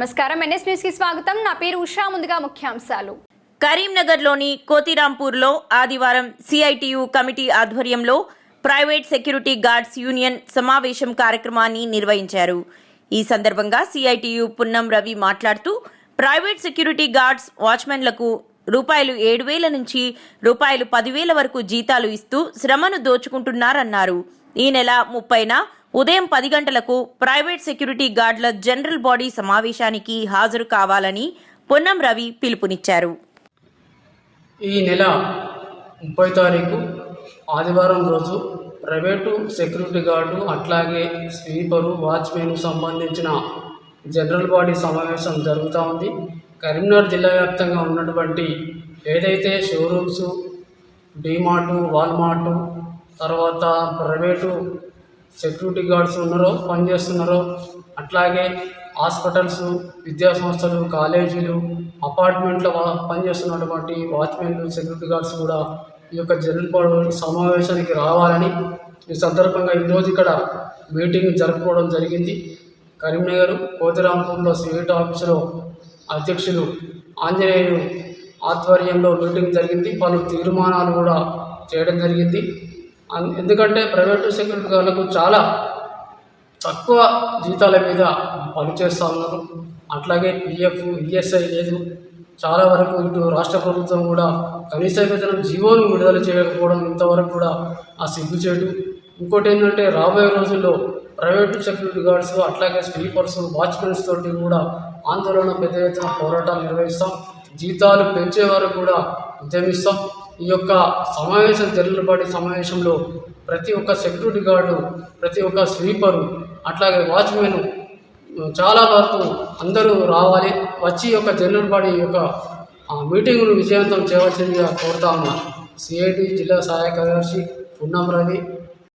నమస్కారం. ఎన్ఎస్ న్యూస్కి స్వాగతం. నా పేరు ఉషా. ముందుగా ముఖ్యాంశాలు. కరీంనగర్లోని కోతిరాంపూర్లో ఆదివారం సిఐటియు కమిటీ ఆధ్వర్యంలో ప్రైవేట్ సెక్యూరిటీ గార్డ్స్ యూనియన్ సమావేశం కార్యక్రమాన్ని నిర్వహించారు. ఈ సందర్భంగా సిఐటియు పున్నం రవి మాట్లాడుతూ ప్రైవేట్ సెక్యూరిటీ గార్డ్స్ వాచ్మెన్లకు రూపాయలు ఏడు వేల నుంచి రూపాయలు పదివేల వరకు జీతాలు ఇస్తూ శ్రమను దోచుకుంటున్నారన్నారు. ఈ నెల ముప్పైన ఉదయం పది గంటలకు ప్రైవేట్ సెక్యూరిటీ గార్డుల జనరల్ బాడీ సమావేశానికి హాజరు కావాలని పొన్నం రవి పిలుపునిచ్చారు. ఈ నెల ముప్పై తారీఖు ఆదివారం రోజు ప్రైవేటు సెక్యూరిటీ గార్డు అట్లాగే స్వీపరు వాచ్మెన్ సంబంధించిన జనరల్ బాడీ సమావేశం జరుగుతూ ఉంది. కరీంనగర్ జిల్లా వ్యాప్తంగా ఉన్నటువంటి ఏదైతే షోరూమ్స్ డీమార్టు వాల్మార్టు తర్వాత ప్రైవేటు సెక్యూరిటీ గార్డ్స్ ఉన్నారో పనిచేస్తున్నారో అట్లాగే హాస్పిటల్స్ విద్యా సంస్థలు కాలేజీలు అపార్ట్మెంట్లో వా- పనిచేస్తున్నటువంటి వాచ్మెన్లు సెక్యూరిటీ గార్డ్స్ కూడా ఈ యొక్క జనరల్ బాడీ సమావేశానికి రావాలని ఈ సందర్భంగా ఈరోజు ఇక్కడ మీటింగ్ జరుపుకోవడం జరిగింది. కరీంనగర్ కోతిరాంపూర్లో స్వీట్ ఆఫీసులో అధ్యక్షులు ఆంజనేయులు ఆధ్వర్యంలో మీటింగ్ జరిగింది. పలు తీర్మానాలు కూడా చేయడం జరిగింది. ఎందుకంటే ప్రైవేటు సెక్యూరిటీ గార్డులకు చాలా తక్కువ జీతాల మీద పనిచేస్తూ ఉన్నారు. అట్లాగే పిఎఫ్ ఈఎస్ఐ లేదు. చాలా వరకు ఇటు రాష్ట్ర ప్రభుత్వం కూడా కనీస వేతనం జీవోను విడుదల చేయకపోవడం ఇంతవరకు కూడా ఆ సిగ్గుచేటు ఇంకోటి ఏంటంటే రాబోయే రోజుల్లో ప్రైవేటు సెక్యూరిటీ గార్డ్స్ అట్లాగే స్వీపర్స్ వాచ్మెన్స్ తోటి కూడా ఆందోళన పెద్ద ఎత్తున పోరాటాలు నిర్వహిస్తాం. జీతాలు పెంచే వరకు కూడా ఉద్యమిస్తాం. ఈ యొక్క సమావేశం జరుగుబాటి సమావేశంలో ప్రతి ఒక్క సెక్యూరిటీ గార్డు ప్రతి ఒక్క స్వీపరు అట్లాగే వాచ్మెన్ చాలా వరకు అందరూ రావాలి. వచ్చి ఈ యొక్క జనరల్ యొక్క మీటింగ్ను విజయవంతం చేయవలసిందిగా కోరుతా ఉన్నా. సిఐటి జిల్లా సహాయ కార్యదర్శి పున్నం రవి.